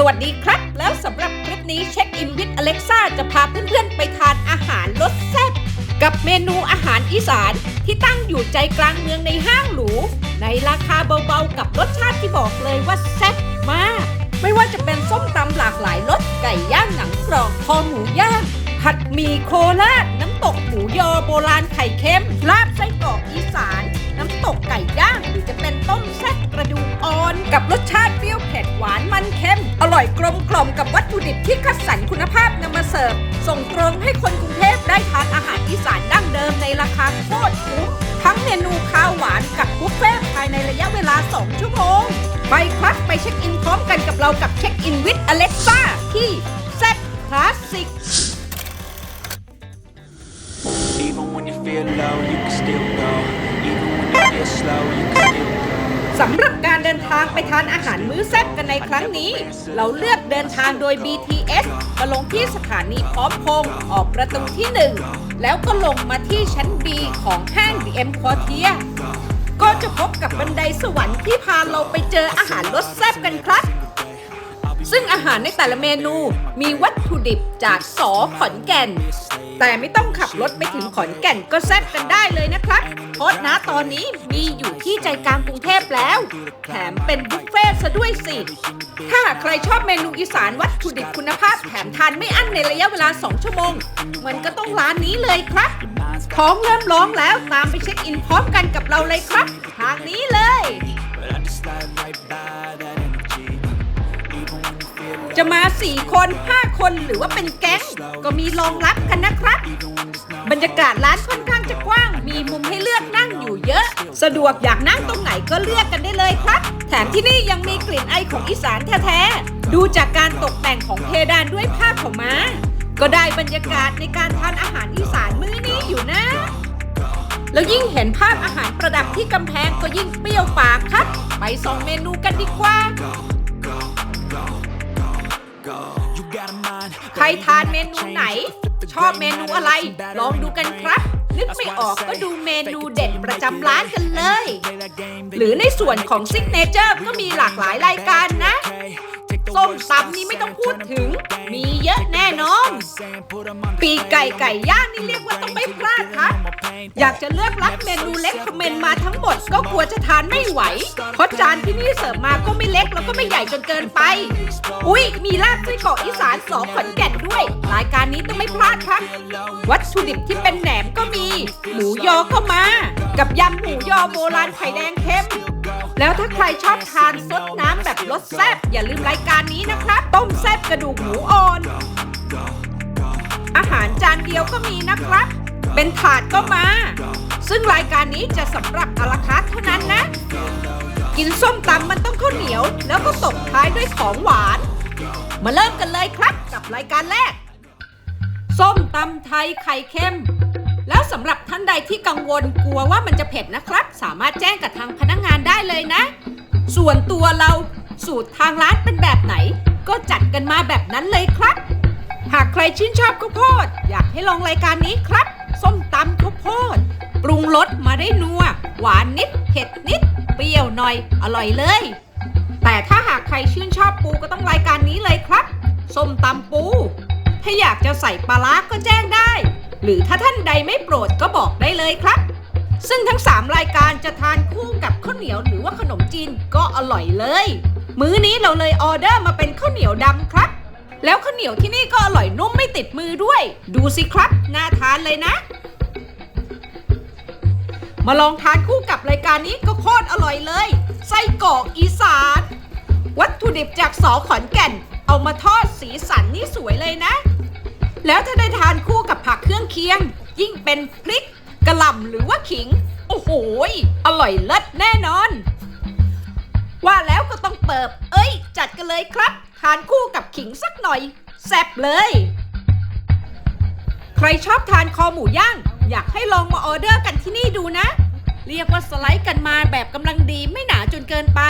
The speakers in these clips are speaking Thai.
สวัสดีครับ แล้วสำหรับคลิปนี้เช็คอินวิดอเล็กซ่าจะพาเพื่อนๆ ไปทานอาหารรสแซ่บกับเมนูอาหารอีสานที่ตั้งอยู่ใจกลางเมืองในห้างหรู ในราคาเบาๆ กับรสชาติที่บอกเลยว่าแซ่บมาก ไม่ว่าจะเป็นส้มตำหลากหลายรสไก่ย่างหนังกรอบคอหมูย่างผัดหมี่โคราชน้ำตกหมูยอโบราณไข่เค็มลาบไส้กรอกอีสาน น้ำตกไก่ย่างหรือจะเป็นต้มแซ่บกระดูก นกับรสชาติเปรี้ยวเผ็ดหวานมันเค็ม อร่อยกลมกล่อมกับวัตถุดิบที่คัดสรรคุณภาพนำมาเสิร์ฟ ส่งตรงให้คนกรุงเทพได้ทานอาหารอีสานดั้งเดิมในราคาโคตรคุ้มทั้งเมนูข้าวหวานกับบุฟเฟ่ต์ภายในระยะเวลา 2 ชั่วโมง ไปครับไปเช็คอินพร้อมกันกับเรากับเช็คอินวิดอเล็กซ่าที่แซ่บคลาสสิก Even when you feel low, you can still go. Even when you feel slow, you can still go. สำหรับการเดิน ทางไปทานอาหารมื้อแซ่บกันในครั้งนี้ เราเลือกเดินทางโดย BTS มาลงที่สถานีพร้อมพงษ์ออกประตูที่ 1 แล้วก็ลงมาที่ชั้น B ของห้าง DM Quartier ก็จะพบกับบันไดสวรรค์ที่พาเราไปเจออาหารรสแซ่บกันครับ ซึ่งอาหารในแต่ละเมนูมีวัตถุดิบจากสอขอนแก่น แต่ไม่ต้องขับรถไปถึงขอนแก่นก็แซ่บกันได้เลยนะครับเพราะนะตอนนี้มีอยู่ที่ใจกลางกรุงเทพแล้ว แถมเป็นบุฟเฟ่ต์ซะด้วยสิ ถ้าใครชอบเมนูอีสานวัตถุดิบคุณภาพแถมทานไม่อั้นในระยะเวลา 2 ชั่วโมง มันก็ต้องร้านนี้เลยครับท้องเริ่มร้องแล้วตามไปเช็คอินพร้อมกันกับเราเลยครับ ทางนี้เลย จะมา 4 คน 5 คนหรือว่าเป็นแก๊ง ก็มีรองรับกันนะครับ บรรยากาศร้านค่อนข้างจะกว้าง มีมุมให้เลือกนั่งอยู่เยอะ สะดวกอยากนั่งตรงไหนก็เลือกกันได้เลยครับ แถมที่นี่ยังมีกลิ่นไอของอีสานแท้ๆ ดูจากการตกแต่งของเพดานด้วยผ้าขาวม้า ก็ได้บรรยากาศในการทานอาหารอีสานมื้อนี้อยู่นะ แล้วยิ่งเห็นภาพอาหารประดับที่กำแพงก็ยิ่งเปรี้ยวปากครับ ไปส่องเมนูกันดีกว่า ใครทานเมนูไหน ชอบเมนูอะไร ลองดูกันครับ นึกไม่ออกก็ดูเมนูเด็ดประจำร้านกันเลย หรือในส่วนของซิกเนเจอร์ก็มีหลากหลายรายการ มตำนี่ไม่ต้องพูดถึง มีเยอะแน่นอน ปีกไก่ไก่ย่างนี่เรียกว่าต้องไม่พลาดครับอยากจะเลือกรับเมนูเล็กคอมเมนต์มาทั้งหมดก็กลัวจะทานไม่ไหวเพราะจานที่นี่เสิร์ฟมาก็ไม่เล็กแล้วก็ไม่ใหญ่จนเกินไป อุ๊ยมีลาบไส้กรอกอีสานสองขอนแก่นด้วย รายการนี้ต้องไม่พลาดครับ วัตถุดิบที่เป็นแหนมก็มี หมูยอก็มา กับยำหมูยอโบราณไข่แดงเค็ม แล้วถ้าใครชอบทานซดน้ำแบบรสแซ่บอย่าลืมรายการนี้นะครับ ต้มแซ่บกระดูกหมูอ่อน อาหารจานเดียวก็มีนะครับ เป็นถาดก็มา ซึ่งรายการนี้จะสำหรับอาราคาร์ทเท่านั้นนะ กินส้มตำมันต้องข้าวเหนียว แล้วก็ตบท้ายด้วยของหวาน มาเริ่มกันเลยครับกับรายการแรก ส้มตำไทยไข่เค็ม แล้วสำหรับท่านใดที่กังวลกลัวว่ามันจะเผ็ดนะครับ สามารถแจ้งกับทางพนักงานได้เลยนะ ส่วนตัวเราสูตรทางร้านเป็นแบบไหน ก็จัดกันมาแบบนั้นเลยครับ หากใครชื่นชอบข้าวโพด อยากให้ลองรายการนี้ครับ ส้มตำข้าวโพด ปรุงรสมาได้นัว หวานนิด เผ็ดนิด เปรี้ยวหน่อย อร่อยเลย แต่ถ้าหากใครชื่นชอบปูก็ต้องรายการนี้เลยครับ ส้มตำปู ถ้าอยากจะใส่ปลาร้าก็แจ้งได้ หรือถ้าท่านใดไม่โปรดก็บอกได้เลยครับ ซึ่งทั้ง 3 รายการจะทานคู่กับข้าวเหนียวหรือว่าขนมจีนก็อร่อยเลย มื้อนี้เราเลยออเดอร์มาเป็นข้าวเหนียวดำครับ แล้วข้าวเหนียวที่นี่ก็อร่อยนุ่มไม่ติดมือด้วย ดูสิครับน่าทานเลยนะ มาลองทานคู่กับรายการนี้ก็โคตรอร่อยเลยไส้กรอกอีสาน วัตถุดิบจากสอขอนแก่น เอามาทอดสีสันนี่สวยเลยนะ แล้วถ้าได้ทานคู่กับผักเครื่องเคียง ยิ่งเป็นพริกกระหล่ำหรือว่าขิง โอ้โหอร่อยเลิศแน่นอน ว่าแล้วก็ต้องเปิบ เอ้ย จัดกันเลยครับ ทานคู่กับขิงสักหน่อยแซ่บเลย ใครชอบทานคอหมูย่าง อยากให้ลองมาออเดอร์กันที่นี่ดูนะ เรียกว่าสไลด์กันมาแบบกำลังดีไม่หนาจนเกินไป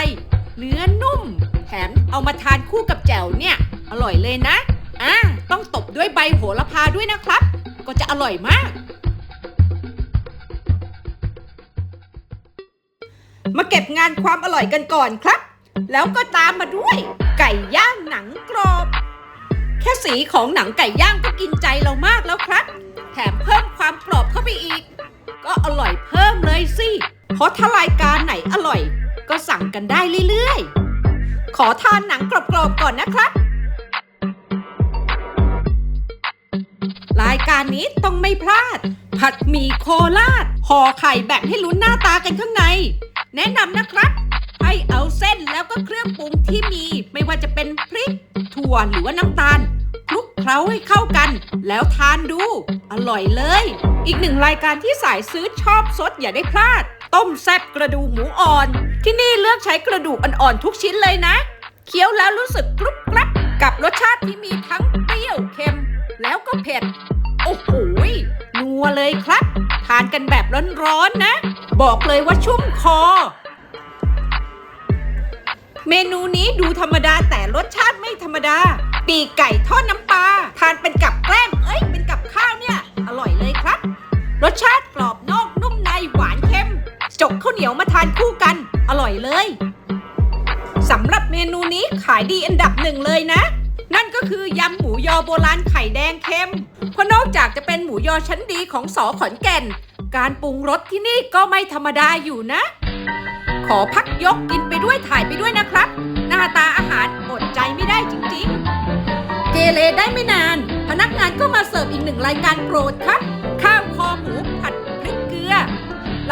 เนื้อนุ่ม แถมเอามาทานคู่กับแจ่วเนี่ย อร่อยเลยนะ อ่าต้องตบด้วยใบโหระพาด้วยนะครับ ก็จะอร่อยมาก มาเก็บงานความอร่อยกันก่อนครับ แล้วก็ตามมาด้วย ไก่ย่างหนังกรอบ แค่สีของหนังไก่ย่างก็กินใจเรามากแล้วครับ แถมเพิ่มความกรอบเข้าไปอีก ก็อร่อยเพิ่มเลยสิเพราะถ้ารายการไหนอร่อย ก็สั่งกันได้เรื่อยๆ ขอทานหนังกรอบๆก่อนนะครับายการนี้ต้องไม่พลาด ผัดหมี่โคราชห่อไข่แบ่งให้ลุ้นหน้าตากันข้างใน แนะนำนะครับ ให้เอาเส้นแล้วก็เครื่องปรุงที่มี ไม่ว่าจะเป็นพริก ถั่วหรือว่าน้ำตาลคลุกเคล้าให้เข้ากัน แล้วทานดู อร่อยเลย อีกหนึ่งรายการที่สายซื้อชอบสดอย่าได้พลาด ต้มแซ่บกระดูกหมูอ่อน ที่นี่เลือกใช้กระดูกอ่อนๆทุกชิ้นเลยนะ เคี้ยวแล้วรู้สึกกรุบกรับกับรสชาติที่มีทั้งเปรี้ยวเค็ม แล้วก็เผ็ด โอ้โหนัวเลยครับ ทานกันแบบร้อนๆนะ บอกเลยว่าชุ่มคอ เมนูนี้ดูธรรมดาแต่รสชาติไม่ธรรมดา ปีกไก่ทอดน้ำปลาทานเป็นกับแกล้มเอ้ยเป็นกับข้าวเนี่ย อร่อยเลยครับ รสชาติกรอบนอกนุ่มในหวานเค็ม จกข้าวเหนียวมาทานคู่กัน อร่อยเลยสำหรับเมนูนี้ขายดีอันดับหนึ่งเลยนะ นั่นก็คือยำหมูยอโบราณไข่แดงเค็ม เพราะนอกจากจะเป็นหมูยอชั้นดีของสอขอนแก่น การปรุงรสที่นี่ก็ไม่ธรรมดาอยู่นะ ขอพักยกกินไปด้วยถ่ายไปด้วยนะครับ หน้าตาอาหารอดใจไม่ได้จริงๆ เกเรได้ไม่นาน พนักงานก็มาเสิร์ฟอีกหนึ่งรายการโปรดครับ ข้าวคอหมูผัดพริกเกลือ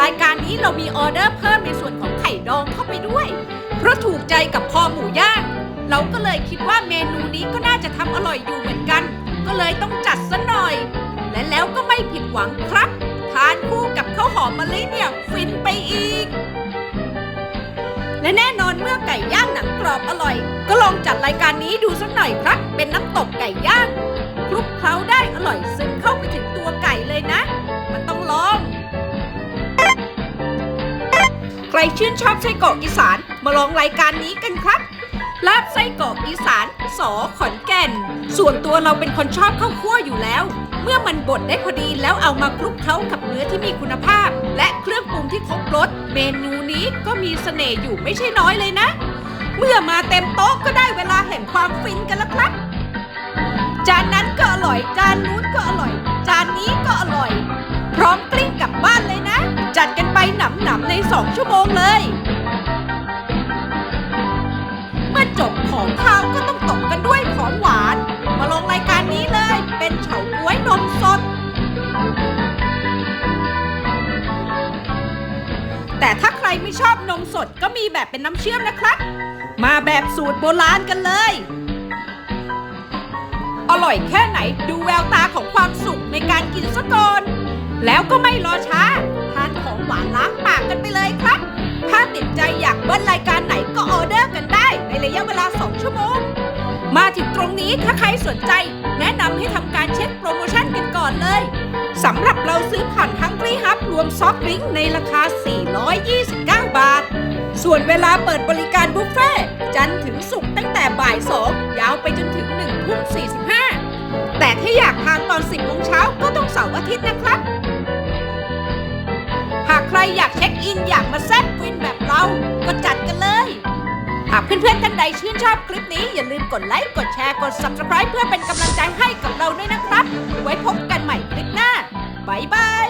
รายการนี้เรามีออเดอร์เพิ่มในส่วน เราก็เลยคิดว่าเมนูนี้ก็น่าจะทำอร่อยอยู่เหมือนกัน ก็เลยต้องจัดซะหน่อย และแล้วก็ไม่ผิดหวังครับ ทานคู่กับข้าวหอมมะลิเนี่ยฟินไปอีก และแน่นอนเมื่อไก่ย่างหนังกรอบอร่อย ก็ลองจัดรายการนี้ดูสักหน่อยครับ เป็นน้ำตกไก่ย่างคลุกเคล้าได้อร่อยซึมเข้าไปถึงตัวไก่เลยนะ มันต้องลองใครชื่นชอบไส้กรอกอีสานมาลองรายการนี้กันครับ สอขอนแก่น ส่วนตัวเราเป็นคนชอบข้าวคั่วอยู่แล้ว เมื่อมันบดได้พอดีแล้วเอามาคลุกเคล้ากับเนื้อที่มีคุณภาพ และเครื่องปรุงที่ครบรสเมนูนี้ก็มีเสน่ห์อยู่ไม่ใช่น้อยเลยนะ เมื่อมาเต็มโต๊ะก็ได้เวลาแห่งความฟินกันแล้วครับ จานนั้นก็อร่อยจานนู้นก็อร่อย จานนี้ก็อร่อย พร้อมกลิ้งกลับบ้านเลยนะ จัดกันไปหนำๆใน2ชั่วโมงเลย นี้เลย เป็นเฉาก๊วยนมสด แต่ถ้าใครไม่ชอบนมสดก็มีแบบเป็นน้ำเชื่อมนะครับ มาแบบสูตรโบราณกันเลย อร่อยแค่ไหนดูแววตาของความสุขในการกินซะก่อน แล้วก็ไม่รอช้า ทานของหวานล้างปากกันไปเลยครับ ถ้าติดใจอยากเบิ้ลรายการไหนก็ออเดอร์กันได้ ในระยะเวลา 2 ชั่วโมงมาถึงตรงนี้ถ้าใครสนใจ แนะนำให้ทำการเช็คโปรโมชั่นกันก่อนเลยสำหรับเราซื้อผ่านฮังกี้ฮับรวมซอฟต์ดริงในราคา 429 บาท ส่วนเวลาเปิดบริการบุฟเฟ่จันทร์ถึงศุกร์ตั้งแต่บ่าย 2 ยาวไปจนถึง1ทุ่ม45 แต่ถ้าอยากทานตอน 10โมงเช้าก็ต้องเสาร์อาทิตย์นะครับ หากใครอยากเช็คอินอยากมาแซ่บฟินแบบเรา ก็จัดกันเลย หากเพื่อนๆท่านใดชื่นชอบคลิปนี้อย่าลืมกดไลค์ กดแชร์ กด subscribe เพื่อเป็นกำลังใจให้กับเราด้วยนะครับ ไว้พบกันใหม่คลิปหน้า บ๊ายบาย